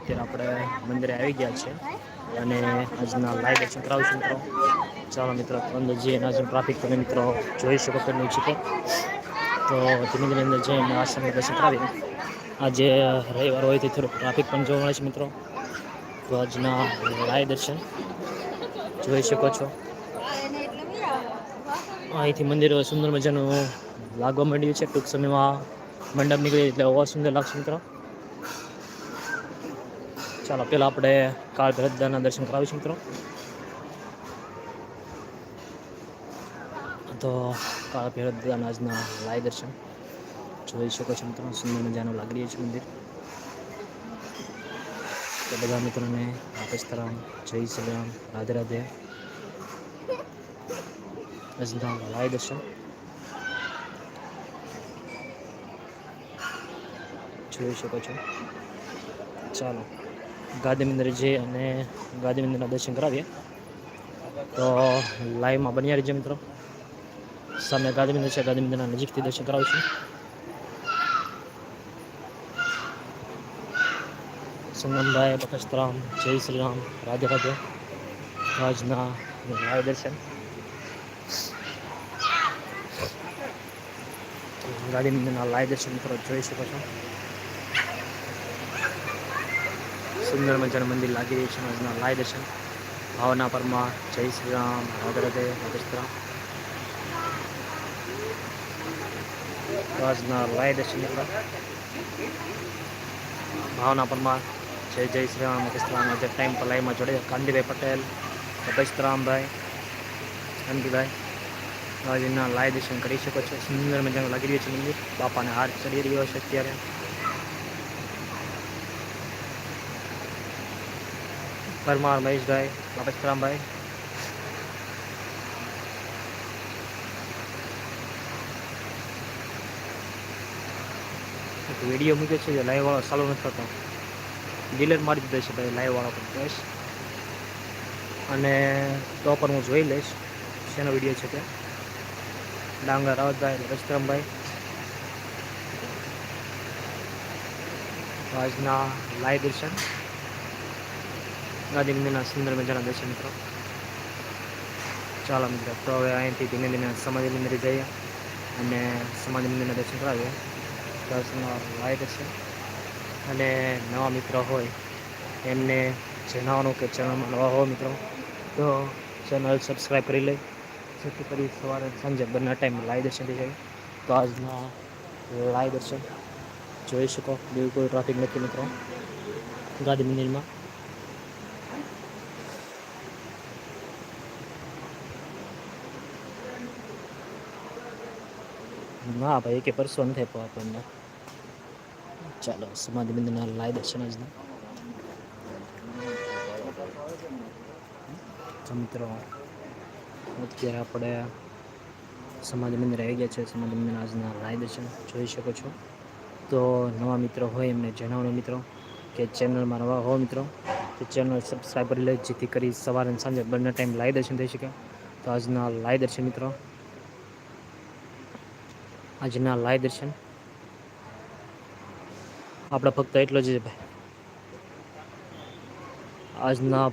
અત્યારે આપણે મંદિરે આવી ગયા છે. અને આજના લાઈવ દર્શન કરાવીશું મિત્રો. ચાલો મિત્રો, અંદર જે એના ટ્રાફિક તમે મિત્રો જોઈ શકો છો છે તો. ધીમે ધીમે અંદર જઈને આશ્રમ દર્શન કરાવીએ. આજે રવિવાર હોય તો થોડુંક ટ્રાફિક પણ જોવા મળે છે મિત્રો. તો આજના લાઈવ દર્શન જોઈ શકો છો. અહીંથી મંદિર સુંદર મજાનું લાગવા માંડ્યું છે. ટૂંક સમયમાં મંડપ નીકળી એટલે ઓવા સુંદર લાગશે મિત્રો. ચાલો પેલા આપણે કાળ ભરતદાના દર્શન કરાવીશું મિત્રો. તો કાળ ભરતદાના આજના લાય દર્શન જોઈ શકો છો મિત્રો, સુંદર મજાનું લાગી રહ્યું છે મંદિર. તો બધા મિત્રોને પાકિસ્તાન જય શ્રી રામ રાધે રાધે. આજના લાય દર્શન જોઈ શકો છો. ચાલો. ગાંધી મંદિર જઈએ અને ગાંધી મંદિરના દર્શન કરાવીએ. તો લાઈવમાં બન્યા રહીએ મિત્રો. સામે ગાંધી છે ગાંધી મંદિરના નજીકથી દર્શન કરાવીશું. સંગમભાઈ બખસ્તરામ જય શ્રી રામ રાધે રાધે. આજના લાઈવ દર્શન. ગાંધી મંદિરના લાઈવ દર્શન મિત્રો જોઈ શકો છો. સુંદર મજાનું મંદિર લાગી રહ્યું છે. આજના લાય દર્શન. ભાવના પરમા જય શ્રી રામ. રાધે રાધે. રાધેશ્રામ આજના લાય દર્શન ભાવના પરમા જય જય શ્રી રામ. રાધેશ્રામ આજે ટાઈમ પર લાઈવમાં જોડે કાંતિભાઈ પટેલ રામભાઈ કાંતિભાઈ આજના લાય દર્શન કરી શકો છો. સુંદર મજાનું લાગી રહ્યું છે મંદિર. બાપાને હાર ચડી રહ્યો છે અત્યારે. પરમાર મહેશભાઈ બાપસ્તરામભાઈ વીડિયો મૂક્યો છે લાઈવ વાળો ચાલુ નથી થતો. ડીલર મારી દીધો છે ભાઈ લાઈવ વાળો પણ. બસ. અને તો પણ હું જોઈ લઈશ શેનો વીડિયો છે તે. ડાંગર, રાવતભાઈ રસ્તરામભાઈ આજના લાઈવ દર્શન. ગાંધી મંદિરના સુંદર મજાના દર્શન મિત્રો ચાલો મિત્રો, તો હવે અહીંથી ધીમે ધીમે સમાધિ મંદિરે જઈએ અને સમાધિ મંદિરના દર્શન કરાવીએ. દર્શનનો લાઈટ છે. અને નવા મિત્રો હોય, એમને જણાવવાનું કે ચેનલમાં નવા હો મિત્રો, તો ચેનલ સબસ્ક્રાઈબ કરી લે. જેથી કરી સવારે સાંજે બંને ટાઈમ લાઈવ દર્શન થઈ જાય. તો આજના લાઈવ દર્શન જોઈ શકો. બિલકુલ ટ્રાફિક નથી મિત્રો. ગાંધી મંદિરમાં ના ભાઈ કે પરસો નથી આપ્યો આપણને. ચાલો, સમાધિ મંદિરના લાય દર્શન જ મિત્રો, અત્યારે આપણે સમાધિ મંદિર આવી ગયા છે. સમાધિ મંદિર આજના લાય દર્શન જોઈ શકો છો. તો નવા મિત્રો હોય એમને જણાવવાનું મિત્રો, કે ચેનલમાં નવા હો મિત્રો, તો ચેનલ સબસ્ક્રાઈબ કરી લે જેથી કરી સવારે અને સાંજે બંને ટાઈમ લાય દર્શન થઈ શકે. તો આજના લાય દર્શન મિત્રો. આજના લાય દર્શન આપણે ફક્ત એટલો જ ભાઈ. આજના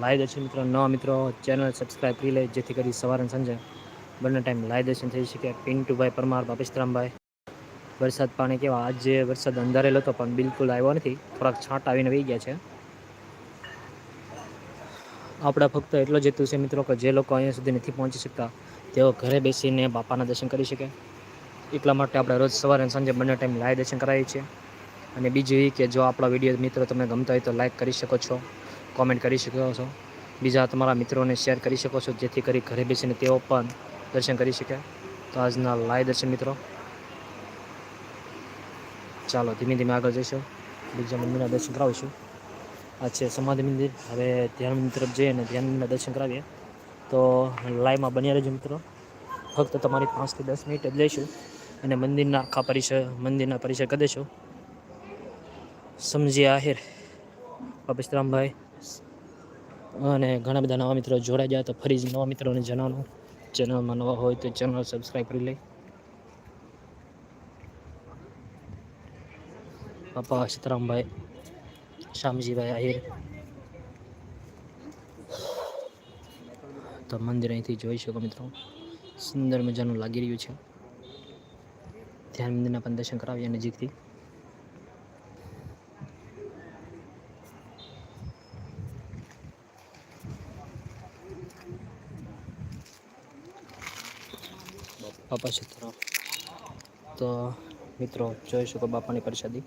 લાય દર્શન મિત્રો, નવા મિત્રો, ચેનલ સબસ્ક્રાઈબ કરી લે, જેથી કરી સવારે સાંજે બંને ટાઈમ લાય દર્શન થઈ શકે. પિન્ટુભાઈ પરમાર બાપિસ્તરામભાઈ વરસાદ પાણી કેવા? આજે વરસાદ અંધારેલો હતો પણ બિલકુલ આવ્યો નથી. થોડાક છાંટ આવીને વહી ગયા છે. આપણે ફક્ત એટલો જ હેતુ છે મિત્રો, કે જે લોકો અહીંયા સુધી નથી પહોંચી શકતા, તેઓ ઘરે બેસીને બાપાના દર્શન કરી શકે. એટલા માટે આપણે રોજ સવારે અને સાંજે બંને ટાઈમ લાઈવ દર્શન કરાવીએ છીએ. અને બીજું કે જો આપણા વીડિયો મિત્રો તમને ગમતા હોય તો લાઈક કરી શકો છો કોમેન્ટ કરી શકો છો. બીજા તમારા મિત્રોને શેર કરી શકો છો, જેથી કરી ઘરે બેસીને તેઓ પણ દર્શન કરી શકે. તો આજના લાઈવ દર્શન મિત્રો. ચાલો, ધીમે ધીમે આગળ જઈશું. બીજા મંદિરના દર્શન કરાવીશું. આ છે સમાધિ મંદિર. હવે ધ્યાન મંદિર તરફ જઈએ અને ધ્યાન દર્શન કરાવીએ. તો લાઈવમાં બન્યા રહેજો મિત્રો. ફક્ત તમારી પાંચથી દસ મિનિટ જ લઈશું. અને મંદિરના આખા પરિસર, મંદિરના પરિસર કરી દઈશું સમજી આહિર બાપેશરામભાઈ અને ઘણા બધા નવા મિત્રો જોડાઈ ગયા, તો ફરી નવા મિત્રોને જણાવો ચેનલમાં નવા હોય તો ચેનલ સબસ્ક્રાઈબ કરી લઈ બાપા સીતારામભાઈ શામજીભાઈ આહિર. તો મંદિર અહીંથી જોઈ શકો મિત્રો. સુંદર મજાનું લાગી રહ્યું છે. ધ્યાન મંદિરના પણ દર્શન કરાવીએ નજીકથી. બાપા ક્ષેત્ર તો મિત્રો જોઈ શકો બાપાની પ્રસાદી.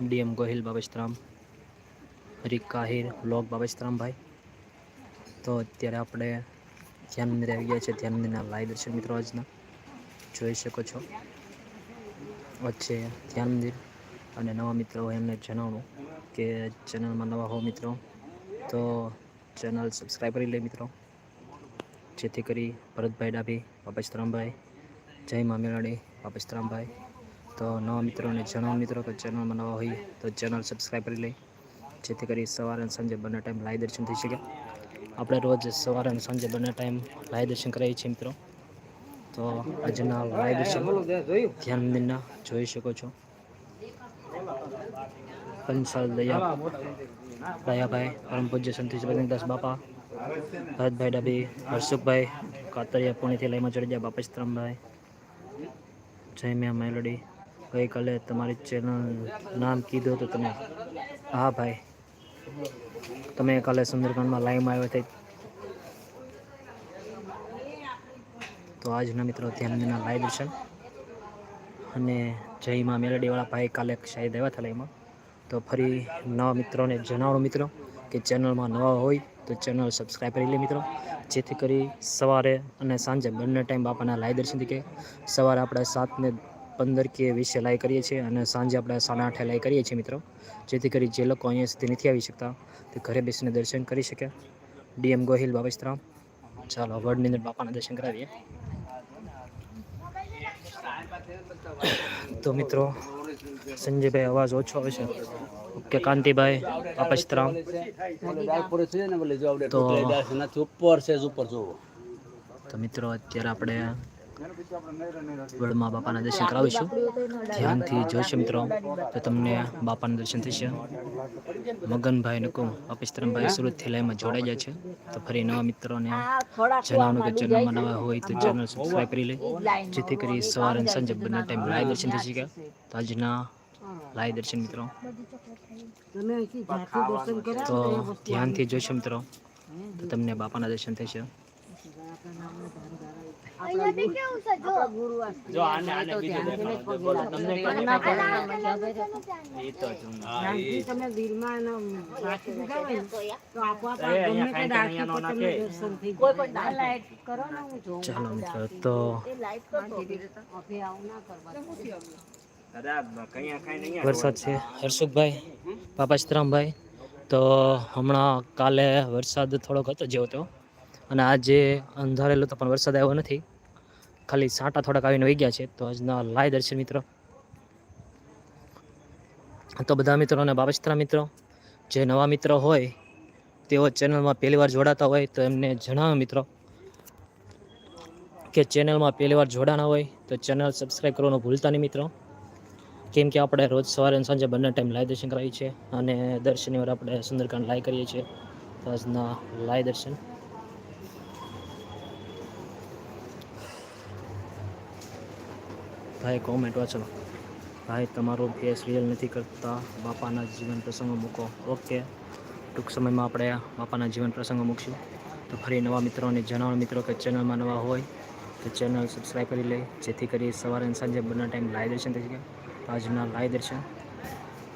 ડીએમ ગોહિલ બાબસ્તરામ હરિક કાહિર લોક બાબસ્તરામભાઈ તો અત્યારે આપણે ધ્યાન મંદિર આવી ગયા છે. ધ્યાન મંદિરના લાઈવ દર્શન મિત્રો આજના જોઈ શકો છો. વચ્ચે ધ્યાન મંદિર અને નવા મિત્રો એમને જણાવવું કે ચેનલમાં નવા હો મિત્રો, તો ચેનલ સબસ્ક્રાઈબ કરી લે મિત્રો. જેથી કરી ભરતભાઈ ડાભી બાબસ્તરામભાઈ જય મા મેળાડી બાબસ્તરામભાઈ તો નવા મિત્રોને જણાવો મિત્રો કે ચેનલમાં નવા હોય તો ચેનલ સબસ્ક્રાઈબ કરી લે. જેથી કરી સવારે અને સાંજે બંને ટાઈમ લાઈવ દર્શન થઈ શકે. આપણે રોજ સવારે અને સાંજે બંને ટાઈમ લાઈવ દર્શન કરાવીએ છીએ મિત્રો. તો આજના લાઈવ દર્શન ધ્યાન મંદિરના જોઈ શકો છો. કંસાલ દયા, દયાભાઈ પરમ પૂજ્ય સંતોષ દાસ બાપા, ભરતભાઈ ડાબી, હર્ષુખભાઈ, કાતરિયા પુણેથી લઈમાં ચડી ગયા બાપસ્તરામભાઈ જય મેં મેલોડી. ગઈકાલે તમારી ચેનલ નામ કીધું હતું તમે. હા ભાઈ. તમે કાલે સુંદરકાંડમાં લાઈવમાં આવ્યા હતા તો આજના મિત્રો ધ્યાનના લાઈવ દર્શન અને જય માં મેલડીવાળા ભાઈ કાલે શાયદ આવ્યા હતા લાઈવમાં તો ફરી નવા મિત્રોને જણાવો મિત્રો કે ચેનલમાં નવા હોય તો ચેનલ સબસ્ક્રાઈબ કરી લે મિત્રો. જેથી કરી સવારે અને સાંજે બંને ટાઈમ બાપાના લાઈવ દર્શન કે સવારે આપણે સાતને પંદર કે વીસ લાઈ કરીએ છીએ અને સાંજે આપણે સાડા આઠે લાઈ કરીએ છીએ મિત્રો. જેથી કરી જે લોકો અહીંયા સુધી નથી આવી શકતા તે ઘરે બેસીને દર્શન કરી શકે. ડીએમ ગોહિલ બાબસ્તરામ ચાલો વડની અંદર બાપાના દર્શન કરાવીએ. તો મિત્રો સંજયભાઈ અવાજ ઓછો આવે છે. ઓકે કાંતિભાઈ બાપસ્તરામ તો ઉપર છે ઉપર જોવો તો મિત્રો અત્યારે આપણે વડમાં બાપાના દર્શન કરાવીશું. ધ્યાનથી જોઈશે મિત્રો, તો તમને બાપાના દર્શન થશે. મગનભાઈ નકુમ અપિસ્તરમભાઈ સુરતથી લાઈમાં જોડાઈ જાય છે. તો ફરી નવા મિત્રોને જણાવવાનું કે ચેનલમાં નવા હોય તો ચેનલ સબસ્ક્રાઈબ કરી લે. જેથી કરી સવાર અને સાંજે બંને ટાઈમ લાઈવ દર્શન થઈ શકે. તો આજના લાઈવ દર્શન મિત્રો. તો ધ્યાનથી જોઈશે મિત્રો. તો તમને બાપાના દર્શન થશે. જો જો આને આને બીજું દેખાડો બોલો તમને કઈ એ તો જ્યાંથી તમે વીરમાં એનો રાખી દીધા હોય ને, તો આપોઆપ એ આ અહીંયા ગમે તે કાંઈ રાખી અહીંયા નો તો તમને નાખે. દર્શન થઈ કોઈ જાય. પણ લાઈટ કરો ને હું જોઉં ચાલો મિત્રો તો એ લાઈટ તો તો અભે આવું ના કરવા વરસાદ છે। હર્ષુખભાઈ પાપાશ્રામભાઈ તો હમણાં કાલે વરસાદ થોડોક હતો જેવો તો. અને આજે અંધારેલો તો પણ વરસાદ આવ્યો નથી. ખાલી સાંટા થોડાક આવીને વહી ગયા છે. તો આજના લાય દર્શન મિત્રો. તો બધા મિત્રો અને બાબસ્ત્રા મિત્રો, જે નવા મિત્રો હોય, તેઓ ચેનલમાં પહેલી વાર જોડાતા હોય તો એમને જણાવો મિત્રો કે ચેનલમાં પહેલી વાર જોડાના હોય તો ચેનલ સબસ્ક્રાઈબ કરવાનું ભૂલતા નહીં મિત્રો. કેમ કે આપણે રોજ સવારે અને સાંજે બંને ટાઈમ લાય દર્શન કરાવીએ છીએ અને દર શનિવારે આપણે સુંદરકાંડ લાય કરીએ છીએ. આજના લાય દર્શન. ભાઈ કોમેન્ટ વાંચો ભાઈ, તમારો કેસ રિયલ નથી કરતા. બાપાના જીવન પ્રસંગો મૂકો. ઓકે. ટૂંક સમયમાં આપણે બાપાના જીવન પ્રસંગો મૂકશું. તો ફરી નવા મિત્રોને જણાવો મિત્રો કે ચેનલમાં નવા હોય, તો ચેનલ સબસ્ક્રાઈબ કરી લે. જેથી કરી સવારે અને સાંજે બંને ટાઈમ લાઈવ દર્શન થઈ શકે. આજના લાઈવ દર્શન.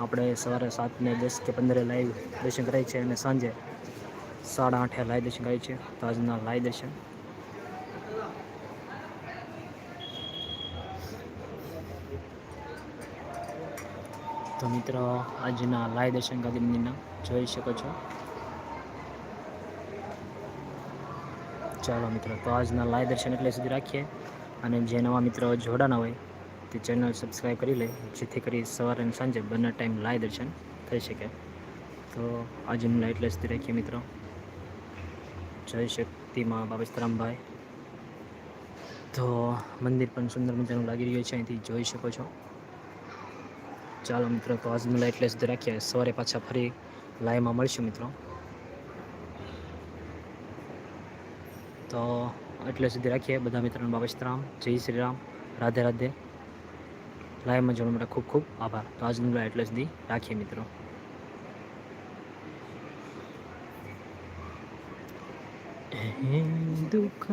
આપણે સવારે સાતને દસ કે પંદરે લાઈવ દર્શન કરાય છે અને સાંજે સાડા આઠે લાઈવ દર્શન કરાય છે. તો આજના લાઈવ દર્શન. તો મિત્રો, આજના લાય દર્શન ગાંધી મંદિરના જોઈ શકો છો. ચાલો મિત્રો, તો આજના લાય દર્શન એટલે સુધી રાખીએ. અને જે નવા મિત્રો જોડાના હોય, તે ચેનલ સબસ્ક્રાઈબ કરી લે, જેથી કરી સવારે અને સાંજે બંને ટાઈમ લાય દર્શન થઈ શકે. તો આજનું લાય એટલે સુધી રાખીએ મિત્રો. જય શક્તિમાં બાબસ્તરામભાઈ તો મંદિર પણ સુંદર મજાનું લાગી રહ્યું છે, અહીંથી જોઈ શકો છો. ચાલો મિત્રો, તો આજનું એટલે સુધી રાખીએ. સવારે પાછા ફરી લાઈવમાં મળશું મિત્રો. તો એટલે સુધી રાખીએ. બધા મિત્રોને બાબા સીતારામ જય શ્રી રામ. રાધે રાધે. લાઈવમાં જોવા માટે ખૂબ ખૂબ આભાર. તો આજનું લાઈવ એટલે સુધી રાખીએ મિત્રો. દુઃખ